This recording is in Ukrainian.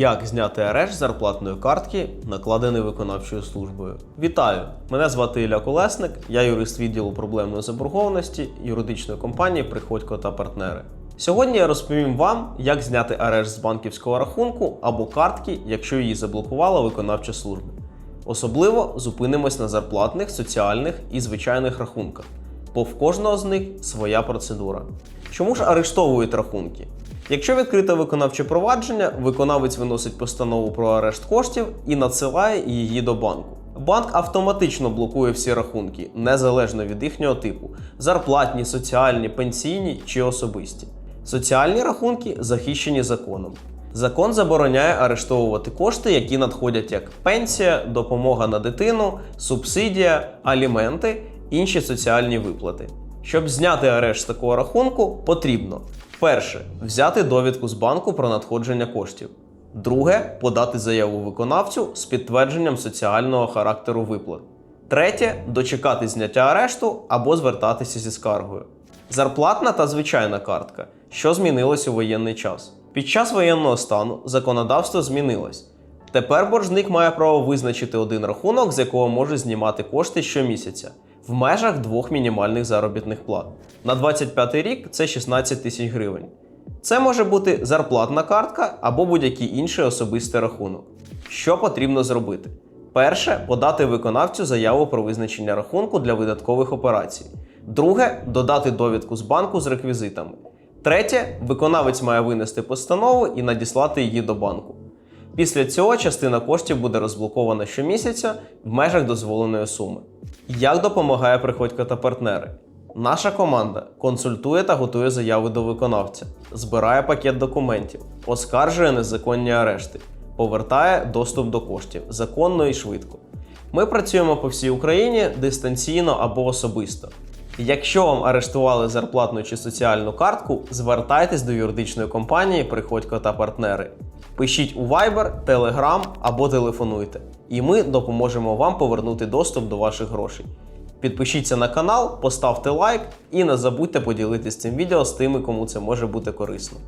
Як зняти арешт з зарплатної картки, накладений виконавчою службою? Вітаю! Мене звати Ілля Колесник, я юрист відділу проблемної заборгованості юридичної компанії Приходько та партнери. Сьогодні я розповім вам, як зняти арешт з банківського рахунку або картки, якщо її заблокувала виконавча служба. Особливо зупинимось на зарплатних, соціальних і звичайних рахунках, бо в кожного з них своя процедура. Чому ж арештовують рахунки? Якщо відкрите виконавче провадження, виконавець виносить постанову про арешт коштів і надсилає її до банку. Банк автоматично блокує всі рахунки, незалежно від їхнього типу: зарплатні, соціальні, пенсійні чи особисті. Соціальні рахунки захищені законом. Закон забороняє арештовувати кошти, які надходять як пенсія, допомога на дитину, субсидія, аліменти, інші соціальні виплати. Щоб зняти арешт з такого рахунку, потрібно перше взяти довідку з банку про надходження коштів. Друге подати заяву виконавцю з підтвердженням соціального характеру виплат. Третє дочекати зняття арешту або звертатися зі скаргою. Зарплатна та звичайна картка. Що змінилось у воєнний час? Під час воєнного стану законодавство змінилось. Тепер боржник має право визначити один рахунок, з якого може знімати кошти щомісяця в межах двох мінімальних заробітних плат. На 25 рік це 16 тисяч гривень. Це може бути зарплатна картка або будь-який інший особистий рахунок. Що потрібно зробити? Перше подати виконавцю заяву про визначення рахунку для видаткових операцій. Друге додати довідку з банку з реквізитами. Третє виконавець має винести постанову і надіслати її до банку. Після цього частина коштів буде розблокована щомісяця в межах дозволеної суми. Як допомагає приходько та партнери? Наша команда консультує та готує заяви до виконавця, збирає пакет документів, оскаржує незаконні арешти, повертає доступ до коштів законно і швидко. Ми працюємо по всій Україні дистанційно або особисто. Якщо вам арештували зарплатну чи соціальну картку, звертайтесь до юридичної компанії Приходько та партнери. Пишіть у Viber, Telegram або телефонуйте, і ми допоможемо вам повернути доступ до ваших грошей. Підпишіться на канал, поставте лайк і не забудьте поділитися цим відео з тими, кому це може бути корисно.